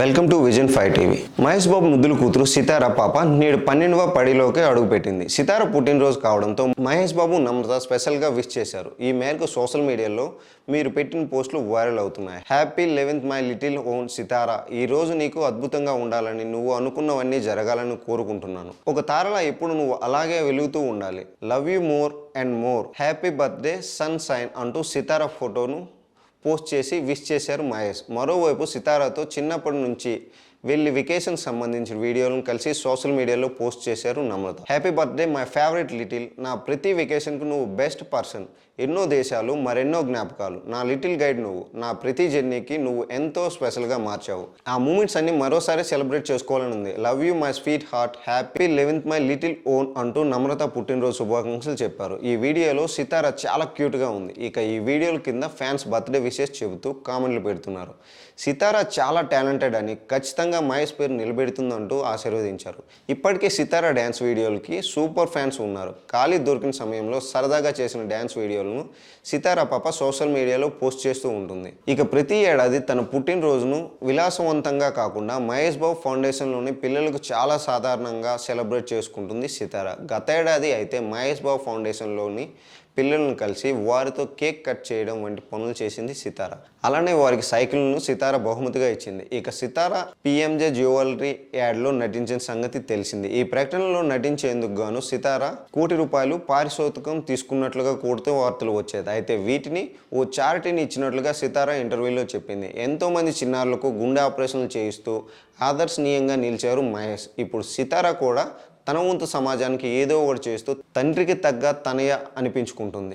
Welcome to vision five TV. Mahesh Babu ముద్దుల కూతురు సితార పాప నేడు పన్నెండవ పడిలోకి అడుగుపెట్టింది. సితార పుట్టినరోజు కావడంతో మహేష్ బాబు నమ్రత స్పెషల్గా విష్ చేశారు. ఈ మేరకు సోషల్ మీడియాలో మీరు పెట్టిన పోస్టులు వైరల్ అవుతున్నాయి. Happy eleventh my little one Sitara ఈ రోజు నీకు అద్భుతంగా ఉండాలని నువ్వు అనుకున్నవన్నీ జరగాలని కోరుకుంటున్నాను. ఒక తారలా ఎప్పుడు నువ్వు అలాగే వెలుగుతూ ఉండాలి. Love you more and more. Happy birthday sunshine అంటూ సితార ఫోటోను పోస్ట్ చేసి విష్ చేశారు మహేష్ మరోవైపు సితారాతో చిన్నప్పటి నుంచి వెళ్ళి వెకేషన్ సంబంధించిన వీడియోలను కలిసి సోషల్ మీడియాలో పోస్ట్ చేశారు Namrata. Happy birthday my favourite little నా ప్రతి వెకేషన్కు నువ్వు బెస్ట్ పర్సన్ ఎన్నో దేశాలు మరెన్నో జ్ఞాపకాలు. నా లిటిల్ గైడ్ నువ్వు. నా ప్రతి జర్నీకి నువ్వు ఎంతో స్పెషల్గా మార్చావు. ఆ మూమెంట్స్ అన్ని మరోసారి సెలబ్రేట్ చేసుకోవాలని ఉంది. Love you my sweetheart happy eleventh my little one అంటూ నమ్రత పుట్టినరోజు శుభాకాంక్షలు చెప్పారు. ఈ వీడియోలో సితార చాలా క్యూట్గా ఉంది. ఇక ఈ వీడియోల కింద ఫ్యాన్స్ బర్త్డే విషెస్ చెబుతూ కామెంట్లు పెడుతున్నారు. సితార చాలా టాలెంటెడ్ అని ఖచ్చితంగా మహేష్ పేరు నిలబెడుతుందంటూ ఆశీర్వదించారు. ఇప్పటికే సితార డ్యాన్స్ వీడియోలకి సూపర్ ఫ్యాన్స్ ఉన్నారు. ఖాళీ దొరికిన సమయంలో సరదాగా చేసిన డ్యాన్స్ వీడియోలను సితార పాప సోషల్ మీడియాలో పోస్ట్ చేస్తూ ఉంటుంది. ఇక ప్రతి ఏడాది తన పుట్టినరోజును విలాసవంతంగా కాకుండా మహేష్ బాబు ఫౌండేషన్లోని పిల్లలకు చాలా సాధారణంగా సెలబ్రేట్ చేసుకుంటుంది సితార. గత ఏడాది అయితే మహేష్ బాబు ఫౌండేషన్లోని పిల్లలను కలిసి వారితో కేక్ కట్ చేయడం వంటి పనులు చేసింది సితార. అలానే వారికి సైకిల్ను సితార బహుమతిగా ఇచ్చింది. ఇక సితార పిఎంజే జ్యువెలరీ యాడ్లో నటించిన సంగతి తెలిసింది. ఈ ప్రకటనలో నటించేందుకు గాను సితార కోటి రూపాయలు పారితోషికం తీసుకున్నట్లుగా కూడుతూ వార్తలు వచ్చేది అయితే వీటిని ఓ చారిటీని ఇచ్చినట్లుగా సితార ఇంటర్వ్యూలో చెప్పింది. ఎంతోమంది చిన్నారులకు గుండె ఆపరేషన్లు చేయిస్తూ ఆదర్శనీయంగా నిలిచారు మహేష్. ఇప్పుడు సితార కూడా తన వంతు సమాజానికి ఏదో ఒకటి చేస్తూ తండ్రికి తగ్గ తనయ అనిపించుకుంటుంది.